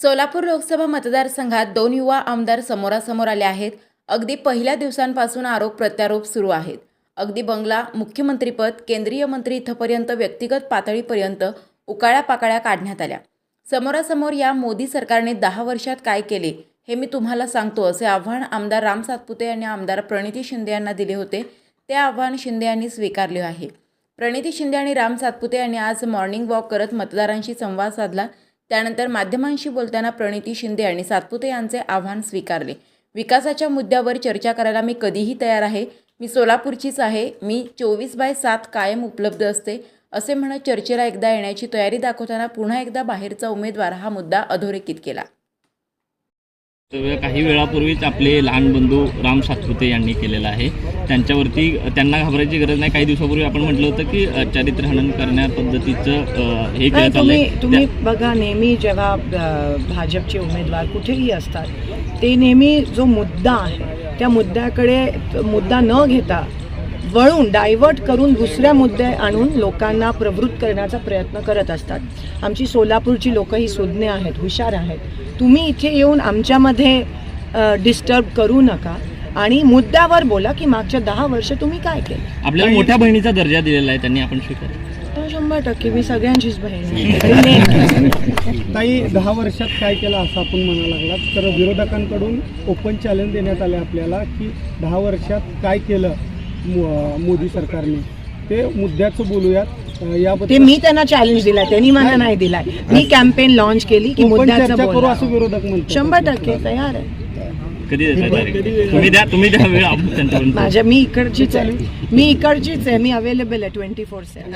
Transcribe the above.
सोलापूर लोकसभा मतदारसंघात दोन युवा आमदार समोरासमोर आले आहेत. अगदी पहिल्या दिवसांपासून आरोप प्रत्यारोप सुरू आहेत. अगदी बंगला मुख्यमंत्रीपद केंद्रीय मंत्री इथंपर्यंत व्यक्तिगत पातळीपर्यंत उकाळ्या पाकाळ्या काढण्यात आल्या. समोरासमोर या मोदी सरकारने दहा वर्षात काय केले हे मी तुम्हाला सांगतो असे आव्हान आमदार राम सातपुते यांनी आमदार प्रणिती शिंदे यांना दिले होते. ते आव्हान शिंदे यांनी स्वीकारले आहे. प्रणिती शिंदे आणि राम सातपुते यांनी आज मॉर्निंग वॉक करत मतदारांशी संवाद साधला. त्यानंतर माध्यमांशी बोलताना प्रणिती शिंदे आणि सातपुते यांचे आव्हान स्वीकारले. विकासाच्या मुद्द्यावर चर्चा करायला मी कधीही तयार आहे. मी सोलापूरचीच आहे. मी चोवीस बाय सात कायम उपलब्ध असते असे म्हणत चर्चेला एकदा येण्याची तयारी दाखवताना पुन्हा एकदा बाहेरचा उमेदवार हा मुद्दा अधोरेखित केला. काही वेळापूर्वीच आपले लहान बंधू राम सातपुते यांनी केलेलं आहे. त्यांच्यावरती त्यांना घाबरायची गरज नाही. काही दिवसापूर्वी आपण म्हटलं होतं की अ, चारित्र्य हनन करण्या पद्धतीचं हे केलं तुम्ही तुम्ही बघा नेहमी जेव्हा भाजपचे उमेदवार कुठेही असतात ते नेहमी जो मुद्दा आहे त्या मुद्द्याकडे मुद्दा न घेता वळून डायव्हर्ट करून दुसऱ्या मुद्दे आणून लोकांना प्रवृत्त करण्याचा प्रयत्न करत असतात. आमची सोलापूरची लोक ही सुज्ञ आहेत हुशार आहेत. तुम्ही इथे येऊन आमच्यामध्ये डिस्टर्ब करू नका. आणि मुद्द्यावर बोला की मागच्या दहा वर्ष तुम्ही काय केलं? आपल्याला मोठ्या बहिणीचा दर्जा दिलेला आहे त्यांनी आपण स्वीकार तर शंभर टक्के मी सगळ्यांचीच बहीण आहे. ताई दहा वर्षात काय केलं असं आपण म्हणायला लागलात? तर विरोधकांकडून ओपन चॅलेंज देण्यात आले आपल्याला की दहा वर्षात काय केलं? मोदी सरकारने. ते मुद्द्याचं बोलूयात. ते मी त्यांना चॅलेंज दिलाय त्यांनी मला नाही. दिलाय. मी कॅम्पेन लॉन्च केली की मुद्द्याचं चर्चा करू बोला. असं विरोधक शंभर टक्के तयार आहे. कधी देताय तारीख? तुम्ही द्या तुम्ही द्या वेळ आपण त्यांच्यापर्यंत माझ्या मी इकडचीच आहे. मी इकडचीच आहे. मी अवेलेबल आहे ट्वेंटी फोर सेवन